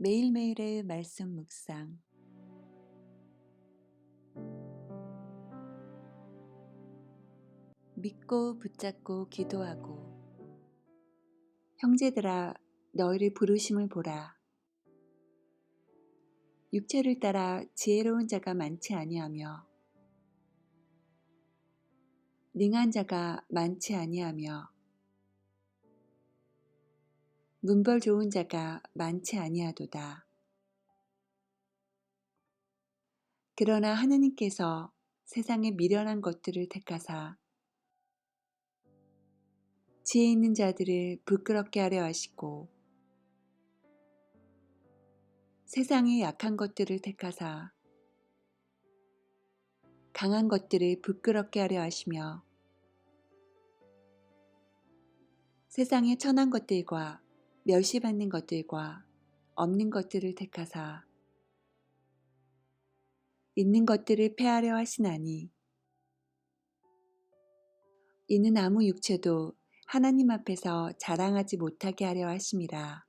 매일매일의 말씀 묵상. 믿고 붙잡고 기도하고 형제들아 너희를 부르심을 보라. 육체를 따라 지혜로운 자가 많지 아니하며 능한 자가 많지 아니하며 문벌 좋은 자가 많지 아니하도다. 그러나 하느님께서 세상의 미련한 것들을 택하사 지혜 있는 자들을 부끄럽게 하려 하시고 세상의 약한 것들을 택하사 강한 것들을 부끄럽게 하려 하시며 세상의 천한 것들과 멸시받는 것들과 없는 것들을 택하사 있는 것들을 패하려 하시나니 이는 아무 육체도 하나님 앞에서 자랑하지 못하게 하려 하심이라.